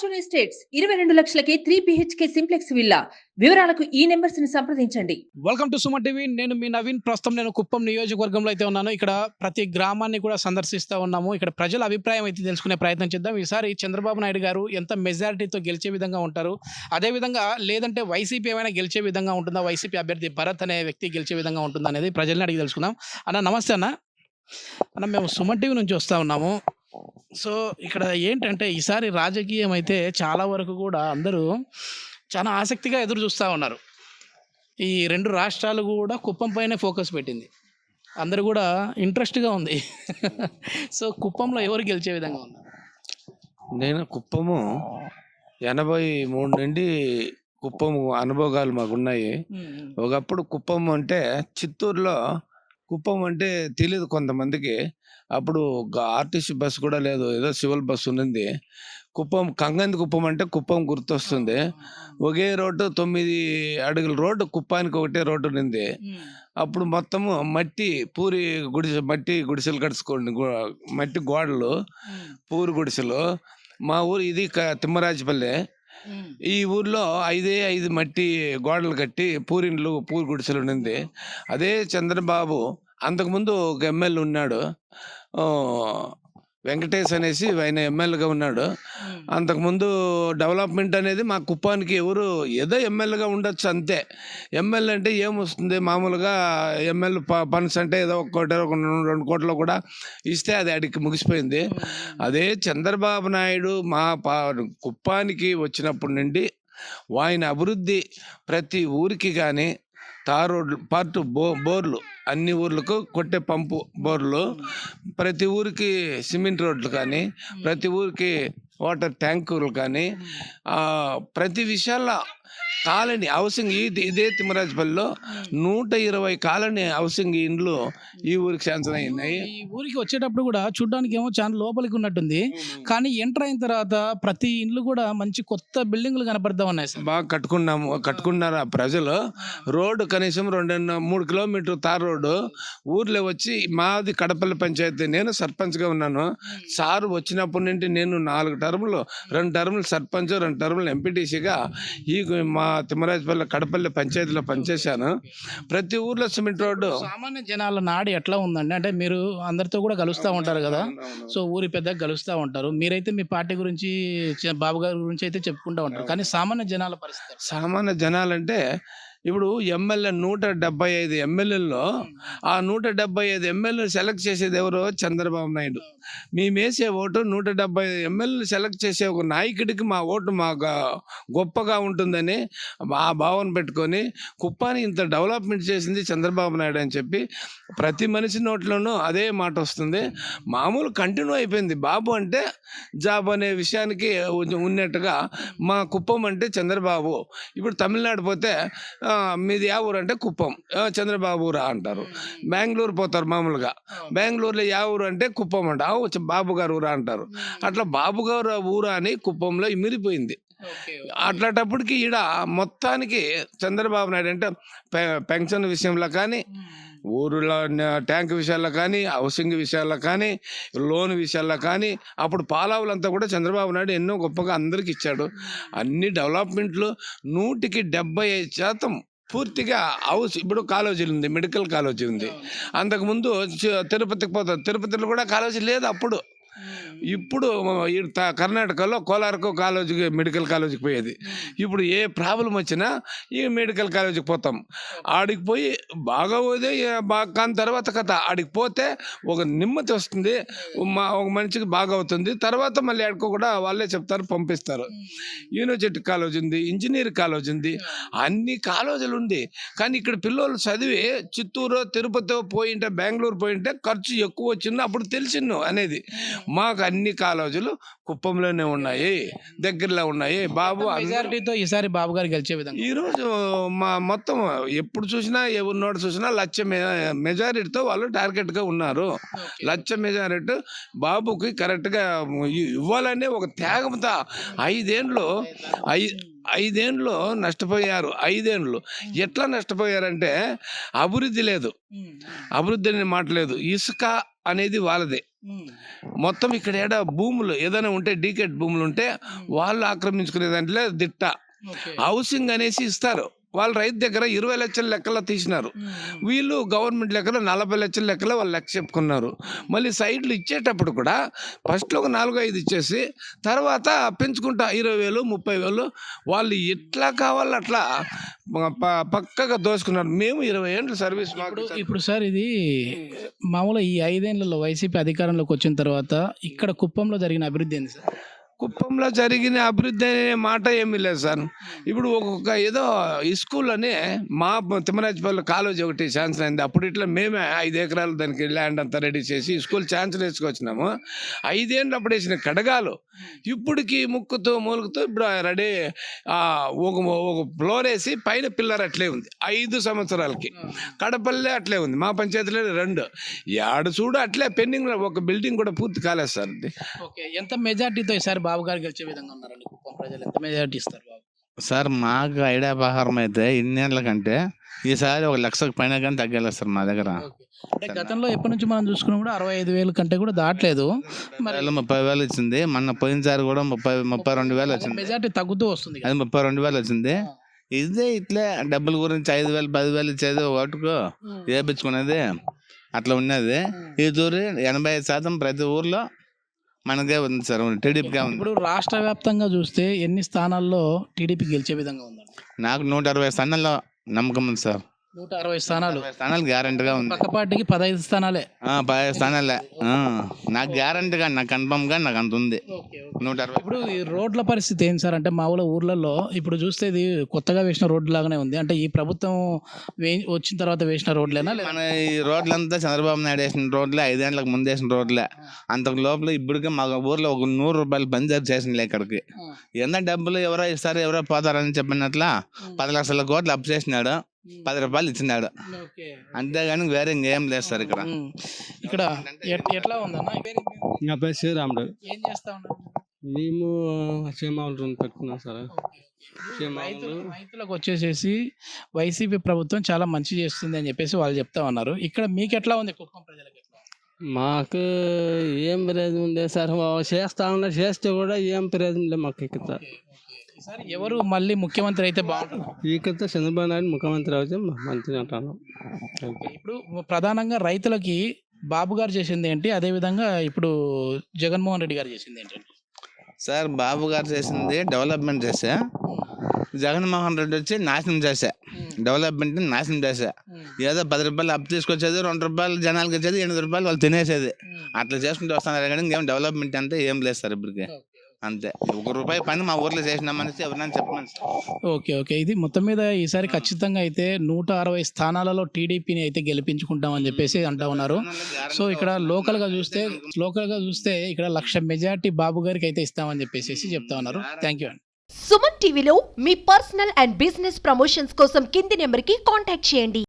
Fortune Estates ఇరవై రెండు లక్షలకే త్రీ బిహెచ్కే సింప్లెక్స్ విల్లా వివరాలకు ఈ నెంబర్స్ని సంప్రదించండి. వెల్కమ్ టు సుమన్ టీవీ నేను మీ నవీన్ ప్రస్తుతం నేను కుప్పం నియోజకవర్గంలో అయితే ఉన్నాను. ఇక్కడ ప్రతి గ్రామాన్ని కూడా సందర్శిస్తూ ఉన్నాము. ఇక్కడ ప్రజల అభిప్రాయం అయితే తెలుసుకునే ప్రయత్నం చేద్దాం. ఈసారి చంద్రబాబు నాయుడు గారు ఎంత మెజారిటీతో గెలిచే విధంగా ఉంటారు? అదేవిధంగా లేదంటే వైసీపీ ఏమైనా గెలిచే విధంగా ఉంటుందా? వైసీపీ అభ్యర్థి భరత్ అనే వ్యక్తి గెలిచే విధంగా ఉంటుందా అనేది ప్రజల్ని అడిగి తెలుసుకుందాం. అన్న నమస్తే అన్న. అన్న మేము సుమన్ టీవీ నుంచి వస్తూ ఉన్నాము. సో ఇక్కడ ఏంటంటే ఈసారి రాజకీయం అయితే చాలా వరకు కూడా అందరూ చాలా ఆసక్తిగా ఎదురు చూస్తూ ఉన్నారు. ఈ రెండు రాష్ట్రాలు కూడా కుప్పం పైనే ఫోకస్ పెట్టింది. అందరూ కూడా ఇంట్రెస్ట్గా ఉంది. సో కుప్పంలో ఎవరు గెలిచే విధంగా ఉన్నారు? నేను కుప్పము ఎనభై మూడు నుండి కుప్పము అనుభవాలు మాకున్నాయి. ఒకప్పుడు కుప్పం అంటే చిత్తూరులో కుప్పం అంటే తెలియదు కొంతమందికి. అప్పుడు ఆర్టీసీ బస్సు కూడా లేదు. ఏదో సివిల్ బస్సు ఉన్నది. కుప్పం కంగంది కుప్పం అంటే కుప్పం గుర్తొస్తుంది. ఒకే రోడ్డు తొమ్మిది అడుగుల రోడ్డు కుప్పానికి ఒకటే రోడ్డు ఉన్నది. అప్పుడు మొత్తము మట్టి పూరి గుడిసె మట్టి గుడిసెలు కడుచుకోండి మట్టి గోడలు పూరి గుడిసెలు. మా ఊరు ఇది క- తిమ్మరాజపల్లె. ఈ ఊర్లో ఐదే ఐదు మట్టి గోడలు కట్టి పూరిండ్లు పూరి గుడిసెలు ఉండింది. అదే చంద్రబాబు అంతకుముందు ఒక ఎమ్మెల్యే ఉన్నాడు. వెంకటేష్ అనేసి ఆయన ఎమ్మెల్యేగా ఉన్నాడు. అంతకుముందు డెవలప్మెంట్ అనేది మా కుప్పానికి ఎవరు ఏదో ఎమ్మెల్యేగా ఉండొచ్చు అంతే. ఎమ్మెల్యే అంటే ఏమొస్తుంది మామూలుగా ఎమ్మెల్యే ఫండ్స్ అంటే ఏదో ఒక కోటి రెండు కోట్లు కూడా ఇస్తే అది అడిగి ముగిసిపోయింది. అదే చంద్రబాబు నాయుడు మా కుప్పానికి వచ్చినప్పటి నుండి ఆయన అభివృద్ధి ప్రతి ఊరికి కానీ తార్ రోడ్లు పార్ట్ బో బోర్లు అన్ని ఊర్లకు కొట్టే పంపు బోర్లు. ప్రతి ఊరికి సిమెంట్ రోడ్లు కానీ ప్రతి ఊరికి వాటర్ ట్యాంకులు కానీ ప్రతి విషయాల్లో కాలనీ హౌసింగ్ ఇది ఇదే తిమ్మరాజపల్లిలో నూట ఇరవై కాలనీ హౌసింగ్ ఇండ్లు ఈ ఊరికి శాంక్షన్ అయినాయి. ఈ ఊరికి వచ్చేటప్పుడు కూడా చూడడానికి ఏమో చాలా లోపలికి ఉన్నట్టుంది. కానీ ఎంటర్ అయిన తర్వాత ప్రతి ఇండ్లు కూడా మంచి కొత్త బిల్డింగ్లు కనపడతా ఉన్నాయి సార్. బాగా కట్టుకున్నాము కట్టుకున్నారు ఆ. ప్రజలు రోడ్డు కనీసం రెండు మూడు కిలోమీటర్ తార్ రోడ్డు. ఊర్లో వచ్చి మాది కడపల్లి పంచాయతీ. నేను సర్పంచ్గా ఉన్నాను. సారు వచ్చినప్పటి నుండి నేను నాలుగు టర్ములు రెండు టర్ములు సర్పంచ్ రెండు టర్ములు ఎంపీటీసీగా ఈ మా తిమ్మరాజపల్లి కడపల్లి పంచాయతీలో పనిచేశాను. ప్రతి ఊర్లో సిమెంట్ రోడ్డు. సామాన్య జనాల నాడి ఎట్లా ఉందండి? అంటే మీరు అందరితో కూడా కలుస్తూ ఉంటారు కదా? సో ఊరి పెద్దగా కలుస్తూ ఉంటారు. మీరైతే మీ పార్టీ గురించి బాబు గారి గురించి అయితే చెప్పుకుంటూ ఉంటారు. కానీ సామాన్య జనాల పరిస్థితి? సామాన్య జనాలంటే ఇప్పుడు ఎమ్మెల్యే నూట డెబ్బై ఐదు ఎమ్మెల్యేల్లో ఆ నూట డెబ్బై ఐదు ఎమ్మెల్యే సెలెక్ట్ చేసేది ఎవరో చంద్రబాబు నాయుడు. మేము వేసే ఓటు నూట డెబ్బై ఐదు ఎమ్మెల్యేలు సెలెక్ట్ చేసే ఒక నాయకుడికి మా ఓటు మా గొప్పగా ఉంటుందని ఆ భావన పెట్టుకొని కుప్పాని ఇంత డెవలప్మెంట్ చేసింది చంద్రబాబు నాయుడు అని చెప్పి ప్రతి మనిషి నోట్లోనూ అదే మాట వస్తుంది. మామూలు కంటిన్యూ అయిపోయింది. బాబు అంటే జాబ్ అనే విషయానికి ఉన్నట్టుగా మా కుప్పం అంటే చంద్రబాబు. ఇప్పుడు తమిళనాడు పోతే మీది యా ఊరు అంటే కుప్పం. చంద్రబాబు ఊరా అంటారు. బెంగళూరు పోతారు మామూలుగా. బెంగళూరులో యా ఊరు అంటే కుప్పం అంట. బాబు గారు ఊరా అంటారు. అట్లా బాబు గారు ఊరా అని కుప్పంలో ఇమిరిపోయింది. అట్లాంటప్పటికి ఈడ మొత్తానికి చంద్రబాబు నాయుడు అంటే పె- పెన్షన్ విషయంలో కానీ ఊరిలో ట్యాంక్ విషయాల్లో కానీ హౌసింగ్ విషయాల్లో కానీ లోన్ విషయాల్లో కానీ అప్పుడు పాలావులంతా కూడా చంద్రబాబు నాయుడు ఎన్నో గొప్పగా అందరికి ఇచ్చాడు. అన్ని డెవలప్మెంట్లు నూటికి డెబ్బై ఐదు శాతం పూర్తిగా హౌస్ ఇప్పుడు కాలేజీ ఉంది మెడికల్ కాలేజీ ఉంది. అంతకుముందు తిరుపతికి పోతారు తిరుపతిలో కూడా కాలేజీ లేదు అప్పుడు. ఇప్పుడు కర్ణాటకలో కోలార్కు కాలేజీకి మెడికల్ కాలేజీకి పోయేది. ఇప్పుడు ఏ ప్రాబ్లం వచ్చినా ఈ మెడికల్ కాలేజీకి పోతాం. ఆడికి పోయి బాగా పోతే బాగా కాని తర్వాత కథ. ఆడికి పోతే ఒక నిమ్మతి వస్తుంది. మా ఒక మనిషికి బాగా అవుతుంది. తర్వాత మళ్ళీ ఆడుకో కూడా వాళ్ళే చెప్తారు పంపిస్తారు. యూనివర్సిటీ కాలేజ్ ఉంది ఇంజనీర్ కాలేజ్ ఉంది. అన్ని కాలేజీలు ఉంది. కానీ ఇక్కడ పిల్లలు చదివి చిత్తూరు తిరుపతి పోయింటే బెంగళూరు పోయింటే ఖర్చు ఎక్కువ వచ్చింది. అప్పుడు తెలిసిను అనేది. మాకు అన్ని కాలేజీలు కుప్పంలోనే ఉన్నాయి దగ్గరలో ఉన్నాయి. బాబు మెజారిటీతో ఈసారి బాబు గారు గెలిచే విధంగా. ఈరోజు మా మొత్తం ఎప్పుడు చూసినా ఎవరి నోట చూసినా లక్ష మె- మెజారిటీతో వాళ్ళు టార్గెట్గా ఉన్నారు. లక్ష మెజారిటీ బాబుకి కరెక్ట్గా ఇవ్వాలనే ఒక త్యాగంతో ఐదేండ్లు ఐ ఐదేండ్లు నష్టపోయారు. ఐదేండ్లు. ఎట్లా నష్టపోయారంటే అభివృద్ధి లేదు. అభివృద్ధి అనే మాట లేదు ఇసుక అనేది వాళ్ళదే. మొత్తం ఇక్కడ ఏడ భూములు ఏదైనా ఉంటే డీకెట్ భూములు ఉంటే వాళ్ళు ఆక్రమించుకునే దాంట్లో దిట్ట హౌసింగ్ అనేసి ఇస్తారు. వాళ్ళు రైతు దగ్గర ఇరవై లక్షల లెక్కలో తీసినారు. వీళ్ళు గవర్నమెంట్ లెక్కలో నలభై లక్షల లెక్కలో వాళ్ళు లెక్క చెప్పుకున్నారు. మళ్ళీ సైడ్లు ఇచ్చేటప్పుడు కూడా ఫస్ట్లో ఒక నాలుగు ఐదు ఇచ్చేసి తర్వాత పెంచుకుంటా ఇరవై వేలు ముప్పై వేలు వాళ్ళు ఎట్లా కావాలో అట్లా పక్కగా దోసుకున్నారు. మేము ఇరవై ఏళ్ళు సర్వీస్ మాకు ఇప్పుడు ఇప్పుడు సార్ ఇది మామూలుగా ఈ ఐదేళ్ళలో వైసీపీ అధికారంలోకి వచ్చిన తర్వాత ఇక్కడ కుప్పంలో జరిగిన అభివృద్ధి ఏంది సార్? కుప్పంలో జరిగిన అభివృద్ధి అనే మాట ఏమీ లేదు సార్. ఇప్పుడు ఒక్కొక్క ఏదో ఈ స్కూల్ అని మా తిమ్మరాజపల్లి కాలేజ్ ఒకటి ఛాన్సల్ అయింది. అప్పుడు ఇట్లా మేమే ఐదు ఎకరాలు దానికి ల్యాండ్ అంతా రెడీ చేసి స్కూల్ ఛాన్సల్ వేసుకొచ్చినాము. ఐదేళ్ళు అప్పుడు వేసిన కడగాలు. ఇప్పటికి ముక్కుతో మూలుగుతూ ఇప్పుడు రెడీ ఒక ఒక ఫ్లోర్ వేసి పైన పిల్లర్ అట్లే ఉంది. ఐదు సంవత్సరాలకి. కడపల్లే అట్లే ఉంది. మా పంచాయతీలో రెండు. ఏడు చూడు అట్లే పెండింగ్ ఒక బిల్డింగ్ కూడా పూర్తి కాలేదు సార్. ఎంత మెజార్టీతో ఈసారి బాబు గారు గెలిచే విధంగా ఉన్నారండి కుప్పం ప్రజలు. ఎంత మెజార్టీ ఇస్తారు బాబు? సార్ మాకు ఐడియా ప్రకారం అయితే ఇన్నేళ్ళ కంటే ఈసారి ఒక లక్షకు పైన కానీ తగ్గలేదు సార్ మా దగ్గర. అంటే గతంలో ఎప్పటి నుంచి మనం చూసుకున్నా కూడా అరవై ఐదు వేలు కంటే కూడా దాటలేదు. మరి ముప్పై వేలు వచ్చింది. మొన్న పోయినసారి కూడా ముప్పై ముప్పై రెండు వేలు వచ్చింది. మెజార్టీ తగ్గుతూ వస్తుంది. అది ముప్పై రెండు వేలు వచ్చింది. ఇదే ఇట్లే డబ్బుల గురించి ఐదు వేలు పది వేలు ఇచ్చేది ఓటుకు వేపించుకునేది అట్లా ఉన్నది. ఈ తూరి ఎనభై ఐదు శాతం ప్రతి ఊర్లో మనకే ఉంది సార్ టీడీపీగా ఉంది. ఇప్పుడు రాష్ట్ర వ్యాప్తంగా చూస్తే ఎన్ని స్థానాల్లో టీడీపీ గెలిచే విధంగా ఉందండి? నాకు నూట అరవై స్థానాల్లో నమ్మకం ఉంది సార్. నూట అరవై స్థానాలు స్థానాలు గ్యారంటీగా ఉంది. పక్క పార్టీకి పదహైదు స్థానాలే. ఆ, పది స్థానాలే. నాకు గ్యారంటీగా నాకు కన్ఫర్మ్గా నాకు అంత ఉంది. నూట అరవై ఇప్పుడు ఈ రోడ్ల పరిస్థితి ఏంటి సార్? అంటే మా ఊళ్ళో ఊర్లలో ఇప్పుడు చూస్తే ఇది కొత్తగా వేసిన రోడ్డు లాగానే ఉంది. అంటే ఈ ప్రభుత్వం వచ్చిన తర్వాత వేసిన రోడ్లేనా మన ఈ రోడ్లంతా చంద్రబాబు నాయుడు వేసిన రోడ్లే ఐదేళ్ళకి ముందు వేసిన రోడ్లే. అంతకు లోపల ఇప్పటికే మా ఊర్లో ఒక నూరు రూపాయలు బంజారు చేసినలే ఇక్కడికి. ఎంత డబ్బులు ఎవరో ఇస్తారు ఎవరో పోతారని చెప్పినట్ల పది లక్షల కోట్లు అప్పు చేసినాడు. పది రూపాయలు ఇచ్చినాడు. ఓకే అంతేగాని వేరే ఇంకేం లేదు సార్ ఇక్కడ. ఇక్కడ ఎట్- ఎట్లా ఉందన్న? నా పేరు శ్రీరాముడు ఏం చేస్తా ఉన్నారు? మేము క్షేమాలు పెట్టుకున్నాం సార్. రైతులు రైతులకు వచ్చేసేసి వైసీపీ ప్రభుత్వం చాలా మంచి చేస్తుంది అని చెప్పేసి వాళ్ళు చెప్తా ఉన్నారు. ఇక్కడ మీకు ఎట్లా ఉంది కుప్పం ప్రజలకు? మాకు ఏం ప్రయోజనం లేదు సార్. చేస్తా ఉన్నా చేస్తే కూడా ఏం ప్రయోజనం లేదు మాకు ఇక్కడ. ఈసారి ఎవరు మళ్ళీ ముఖ్యమంత్రి అయితే బాగుంటుంది? ఇక్కడ చంద్రబాబు నాయుడు ముఖ్యమంత్రి అయితే మంచిగా అంటాను. ఇప్పుడు ప్రధానంగా రైతులకి బాబు గారు చేసింది ఏంటి? అదే విధంగా ఇప్పుడు జగన్మోహన్ రెడ్డి గారు చేసింది ఏంటండి సార్ బాబు గారు చేసింది డెవలప్మెంట్ చేసా జగన్మోహన్ రెడ్డి వచ్చి నాశనం చేసా డెవలప్మెంట్ నాశనం చేసా ఏదో పది రూపాయలు అప్పు తీసుకొచ్చేది రెండు రూపాయలు జనాలకి వచ్చేది ఎనిమిది రూపాయలు వాళ్ళు తినేసేది. అట్లా చేసుకుంటూ వస్తున్నారు కానీ ఇంకేం డెవలప్మెంట్ అంటే ఏం లేదు సార్ ఇప్పటికి. అంతే. ఒక రూపాయి పని మా ఊర్లో ఎవరైనా చెప్పమని సార్. Okay okay. ఇది మొత్తం మీద ఈసారి ఖచ్చితంగా అయితే నూట అరవై స్థానాలలో టీడీపీని అయితే గెలిపించుకుంటామని చెప్పేసి అంటా ఉన్నారు. సో ఇక్కడ లోకల్గా చూస్తే లోకల్గా చూస్తే ఇక్కడ లక్ష మెజార్టీ బాబు గారికి అయితే ఇస్తామని చెప్పేసి చెప్తా ఉన్నారు. థ్యాంక్ యూ అండి. సుమన్ టీవీలో మీ పర్సనల్ అండ్ బిజినెస్ ప్రమోషన్స్ కోసం కింది నెంబర్కి కాంటాక్ట్ చేయండి.